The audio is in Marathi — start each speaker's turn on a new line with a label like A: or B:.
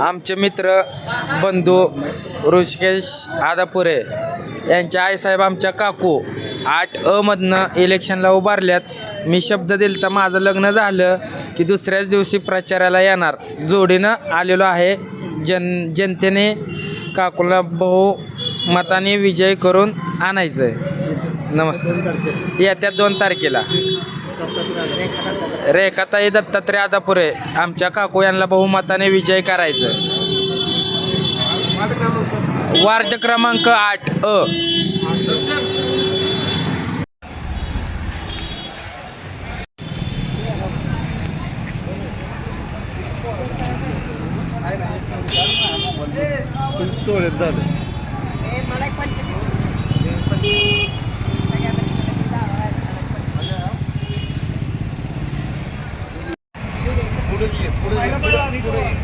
A: आमचे मित्र बंधू ऋषिकेश आदापुरे यांचे आईसाहेब आमच्या काकू आठ अ मधनं इलेक्शनला उभारल्यात. मी शब्द दिल तर माझं लग्न झालं की दुसऱ्याच दिवशी प्रचाराला येणार. जोडीनं आलेलो आहे. जन जनतेने काकूला बहुमताने विजय करून आणायचं आहे नमस्कार. येत्या दोन तारखेला. रेखाताई दत्तात्रय आदापुरे आमच्या काकू यांना बहुमताने विजय करायचं. वार्ड क्रमांक आठ अ.
B: ਥੋੜੇ ਜਿਹੇ ਥੋੜੇ ਜਿਹੇ।